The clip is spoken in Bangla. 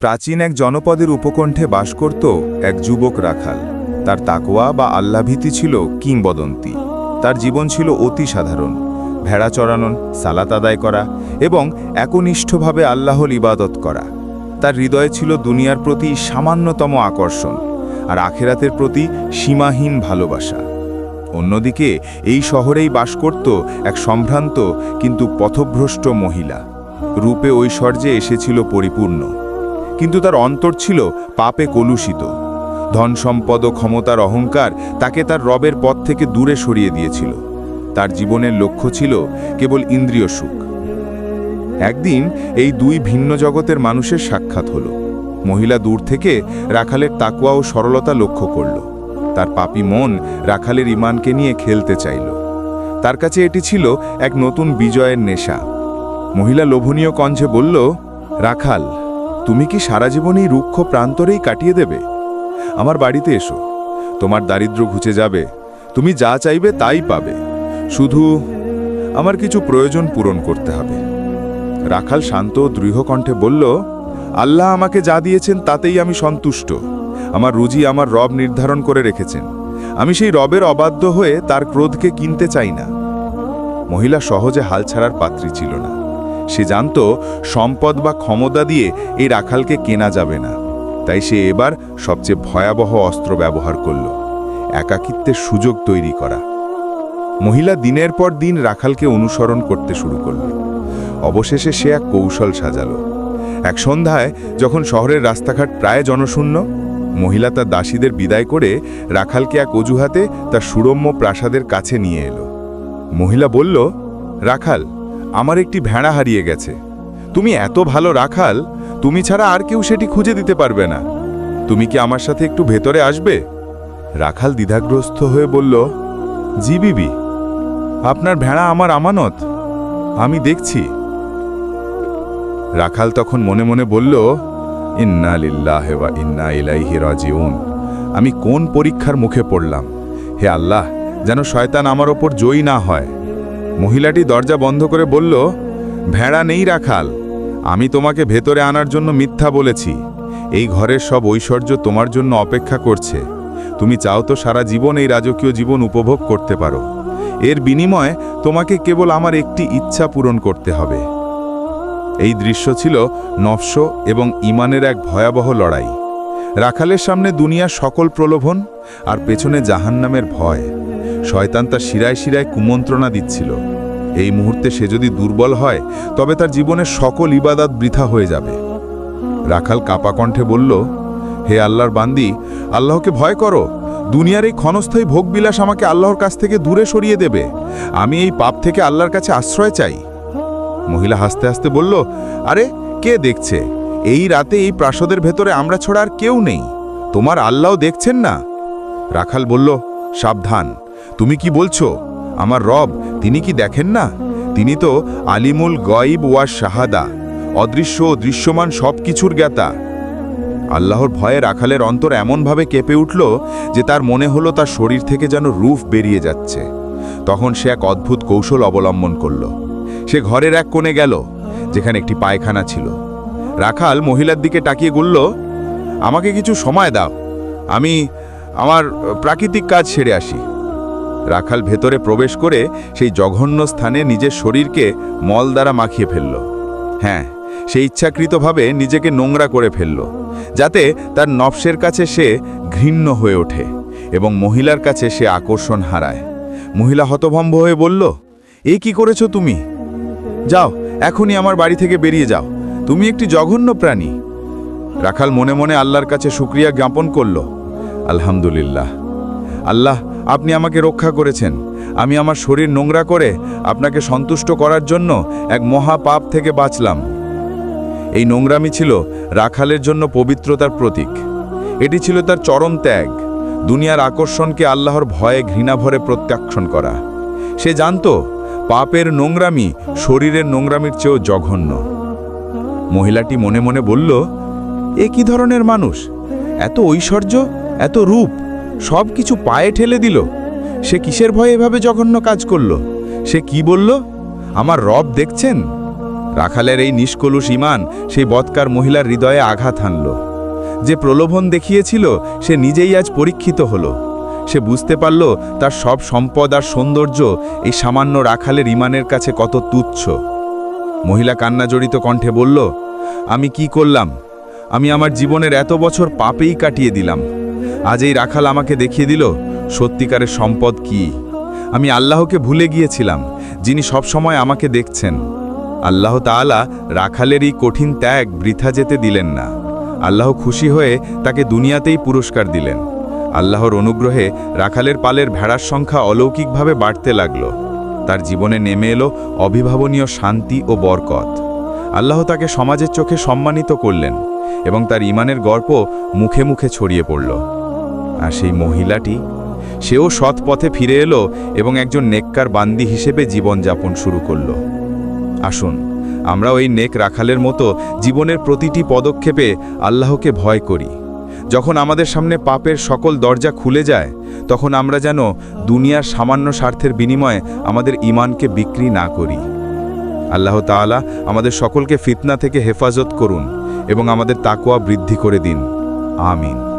প্রাচীন এক জনপদের উপকণ্ঠে বাস করত এক যুবক রাখাল। তার তাকোয়া বা আল্লাভীতি ছিল কিংবদন্তি। তার জীবন ছিল অতি সাধারণ। ভেড়া চড়ানো সালাত আদায় করা এবং একনিষ্ঠভাবে আল্লাহর ইবাদত করা। তার হৃদয়ে ছিল দুনিয়ার প্রতি সামান্যতম আকর্ষণ আর আখেরাতের প্রতি সীমাহীন ভালোবাসা। অন্যদিকে এই শহরেই বাস করত এক সম্ভ্রান্ত কিন্তু পথভ্রষ্ট মহিলা। রূপে ঐশ্বর্যে এসেছিল পরিপূর্ণ। কিন্তু তার অন্তর ছিল পাপে কলুষিত। ধন সম্পদ ও ক্ষমতার অহংকার তাকে তার রবের পথ থেকে দূরে সরিয়ে দিয়েছিল। তার জীবনের লক্ষ্য ছিল কেবল ইন্দ্রিয় সুখ। একদিন এই দুই ভিন্ন জগতের মানুষের সাক্ষাৎ হলো। মহিলা দূর থেকে রাখালের তাকুয়া ও সরলতা লক্ষ্য করল। তার পাপি মন রাখালের ইমানকে নিয়ে খেলতে চাইল। তার কাছে এটি ছিল এক নতুন বিজয়ের নেশা। মহিলা লোভনীয় কণ্ঠে বলল, রাখাল তুমি কি সারা জীবন এই রুক্ষ প্রান্তরেই কাটিয়ে দেবে? আমার বাড়িতে এসো। তোমার দারিদ্র ঘুচে যাবে। তুমি যা চাইবে তাই পাবে। শুধু আমার কিছু প্রয়োজন পূরণ করতে হবে। রাখাল শান্ত দৃঢ় কণ্ঠে বলল, আল্লাহ আমাকে যা দিয়েছেন তাতেই আমি সন্তুষ্ট। আমার রুজি আমার রব নির্ধারণ করে রেখেছেন। আমি সেই রবের অবাধ্য হয়ে তার ক্রোধকে কিনতে চাই না। মহিলা সহজে হাল ছাড়ার পাত্রী ছিল না। সে জানত সম্পদ বা ক্ষমতা দিয়ে এই রাখালকে কেনা যাবে না। তাই সে এবার সবচেয়ে ভয়াবহ অস্ত্র ব্যবহার করল, একাকিত্বের সুযোগ তৈরি করা। মহিলা দিনের পর দিন রাখালকে অনুসরণ করতে শুরু করল। অবশেষে সে এক কৌশল সাজালো। এক সন্ধ্যায় যখন শহরের রাস্তাঘাট প্রায় জনশূন্য, মহিলা তার দাসীদের বিদায় করে রাখালকে এক অজুহাতে তার সুরম্য প্রাসাদের কাছে নিয়ে এলো। মহিলা বলল, রাখাল আমার একটি ভেড়া হারিয়ে গেছে। তুমি এত ভালো রাখাল, তুমি ছাড়া আর কেউ সেটি খুঁজে দিতে পারবে না। তুমি কি আমার সাথে একটু ভেতরে আসবে? রাখাল দ্বিধাগ্রস্ত হয়ে বলল, জি, বিবি। আপনার ভেড়া আমার আমানত। আমি দেখছি। রাখাল তখন মনে মনে বলল, ইন্না লিল্লাহে ওয়া ইন্না ইলাইহি রাজিউন। আমি কোন পরীক্ষার মুখে পড়লাম? হে আল্লাহ, যেন শয়তান আমার ওপর জয়ী না হয়। মহিলাটি দরজা বন্ধ করে বলল, ভেড়া নেই রাখাল, আমি তোমাকে ভেতরে আনার জন্য মিথ্যা বলেছি। এই ঘরের সব ঐশ্বর্য তোমার জন্য অপেক্ষা করছে। তুমি চাও তো সারা জীবন এই রাজকীয় জীবন উপভোগ করতে পারো। এর বিনিময়ে তোমাকে কেবল আমার একটি ইচ্ছা পূরণ করতে হবে। এই দৃশ্য ছিল নফস এবং ইমানের এক ভয়াবহ লড়াই। রাখালের সামনে দুনিয়ার সকল প্রলোভন আর পেছনে জাহান্নামের ভয়। শয়তান তার শিরায় শিরায় কুমন্ত্রণা দিচ্ছিল। এই মুহূর্তে সে যদি দুর্বল হয়, তবে তার জীবনের সকল ইবাদাত বৃথা হয়ে যাবে। রাখাল কাপা কণ্ঠে বলল, হে আল্লাহর বান্দি, আল্লাহকে ভয় করো। দুনিয়ার এই ক্ষণস্থায়ী ভোগবিলাস আমাকে আল্লাহর কাছ থেকে দূরে সরিয়ে দেবে। আমি এই পাপ থেকে আল্লাহর কাছে আশ্রয় চাই। মহিলা হাসতে হাসতে বলল, আরে, কে দেখছে? এই রাতে এই প্রাসাদের ভেতরে আমরা ছড়া আর কেউ নেই। তোমার আল্লাহ দেখছেন না? রাখাল বলল, সাবধান। তুমি কি বলছো? আমার রব, তিনি কি দেখেন না? তিনি তো আলিমুল গয়েব ওয়া শাহাদা, অদৃশ্য ও দৃশ্যমান সব কিছুর জ্ঞাতা। আল্লাহর ভয়ে রাখালের অন্তর এমনভাবে কেঁপে উঠল যে তার মনে হলো তার শরীর থেকে যেন রূফ বেরিয়ে যাচ্ছে। তখন সে এক অদ্ভুত কৌশল অবলম্বন করল। সে ঘরের এক কোণে গেল, যেখানে একটি পায়খানা ছিল। রাখাল মহিলার দিকে তাকিয়ে বলল, আমাকে কিছু সময় দাও। আমি আমার প্রাকৃতিক কাজ সেরে আসি। রাখাল ভেতরে প্রবেশ করে সেই জঘন্য স্থানে নিজের শরীরকে মল দ্বারা মাখিয়ে ফেলল। হ্যাঁ সে ইচ্ছাকৃতভাবে নিজেকে নোংরা করে ফেলল, যাতে তার নফসের কাছে সে ঘৃণ্য হয়ে ওঠে এবং মহিলার কাছে সে আকর্ষণ হারায়। মহিলা হতভম্ব হয়ে বলল, এ কি করেছ তুমি? যাও, এখনই আমার বাড়ি থেকে বেরিয়ে যাও। তুমি একটি জঘন্য প্রাণী। রাখাল মনে মনে আল্লাহর কাছে শুক্রিয়া জ্ঞাপন করল, আলহামদুলিল্লাহ। আল্লাহ আপনি আমাকে রক্ষা করেছেন। আমি আমার শরীর নোংরা করে আপনাকে সন্তুষ্ট করার জন্য এক মহা পাপ থেকে বাঁচলাম। এই নোংরামি ছিল রাখালের জন্য পবিত্রতার প্রতীক। এটি ছিল তার চরম ত্যাগ। দুনিয়ার আকর্ষণকে আল্লাহর ভয়ে ঘৃণাভরে প্রত্যাখ্যান করা। সে জানত, পাপের নোংরামি শরীরের নোংরামির চেয়েও জঘন্য। মহিলাটি মনে মনে বলল, এ কি ধরনের মানুষ? এত ঐশ্বর্য? এত রূপ? সব কিছু পায়ে ঠেলে দিল। সে কিসের ভয়ে এভাবে জঘন্য কাজ করল? সে কি বলল? আমার রব দেখছেন? রাখালের এই নিষ্কলুষ ইমান সেই বৎকার মহিলার হৃদয়ে আঘাত হানল। যে প্রলোভন দেখিয়েছিল, সে নিজেই আজ পরীক্ষিত হলো। সে বুঝতে পারল, তার সব সম্পদ আর সৌন্দর্য এই সামান্য রাখালের ইমানের কাছে কত তুচ্ছ। মহিলা কান্নাজড়িত কণ্ঠে বলল, আমি কি করলাম? আমি আমার জীবনের এত বছর পাপেই কাটিয়ে দিলাম। আজ এই রাখাল আমাকে দেখিয়ে দিল, সত্যিকারের সম্পদ কি? আমি আল্লাহকে ভুলে গিয়েছিলাম, যিনি সবসময় আমাকে দেখছেন। আল্লাহ তাআলা রাখালের এই কঠিন ত্যাগ বৃথা যেতে দিলেন না। আল্লাহ খুশি হয়ে তাকে দুনিয়াতেই পুরস্কার দিলেন। আল্লাহর অনুগ্রহে রাখালের পালের ভেড়ার সংখ্যা অলৌকিকভাবে বাড়তে লাগল। তার জীবনে নেমে এলো অভিভাবনীয় শান্তি ও বরকত। আল্লাহ তাকে সমাজের চোখে সম্মানিত করলেন এবং তার ইমানের গর্ব মুখে মুখে ছড়িয়ে পড়ল। আর সেই মহিলাটি, সেও সৎ পথে ফিরে এলো এবং একজন নেককার বান্দি হিসেবে জীবনযাপন শুরু করল। আসুন আমরা ওই নেক রাখালের মতো জীবনের প্রতিটি পদক্ষেপে আল্লাহকে ভয় করি। যখন আমাদের সামনে পাপের সকল দরজা খুলে যায়, তখন আমরা যেন দুনিয়ার সামান্য স্বার্থের বিনিময়ে আমাদের ইমানকে বিক্রি না করি। আল্লাহ তাআলা আমাদের সকলকে ফিতনা থেকে হেফাজত করুন এবং আমাদের তাকোয়া বৃদ্ধি করে দিন। আমিন।